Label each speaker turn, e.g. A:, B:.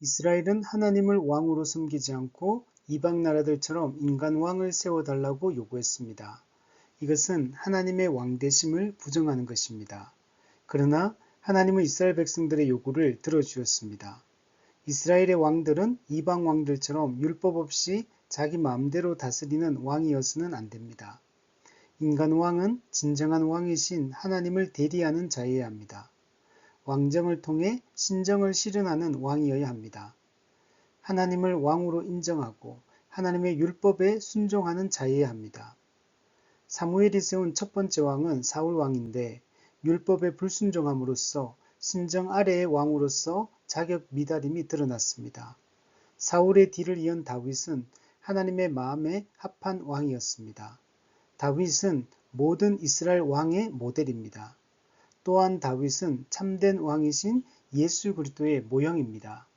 A: 이스라엘은 하나님을 왕으로 섬기지 않고 이방 나라들처럼 인간 왕을 세워달라고 요구했습니다. 이것은 하나님의 왕대심을 부정하는 것입니다. 그러나 하나님은 이스라엘 백성들의 요구를 들어주었습니다. 이스라엘의 왕들은 이방 왕들처럼 율법 없이 자기 마음대로 다스리는 왕이어서는 안 됩니다. 인간 왕은 진정한 왕이신 하나님을 대리하는 자여야 합니다. 왕정을 통해 신정을 실현하는 왕이어야 합니다. 하나님을 왕으로 인정하고 하나님의 율법에 순종하는 자여야 합니다. 사무엘이 세운 첫 번째 왕은 사울 왕인데 율법에 불순종함으로써 신정 아래의 왕으로서 자격 미달임이 드러났습니다. 사울의 뒤를 이은 다윗은 하나님의 마음에 합한 왕이었습니다. 다윗은 모든 이스라엘 왕의 모델입니다. 또한 다윗은 참된 왕이신 예수 그리스도의 모형입니다.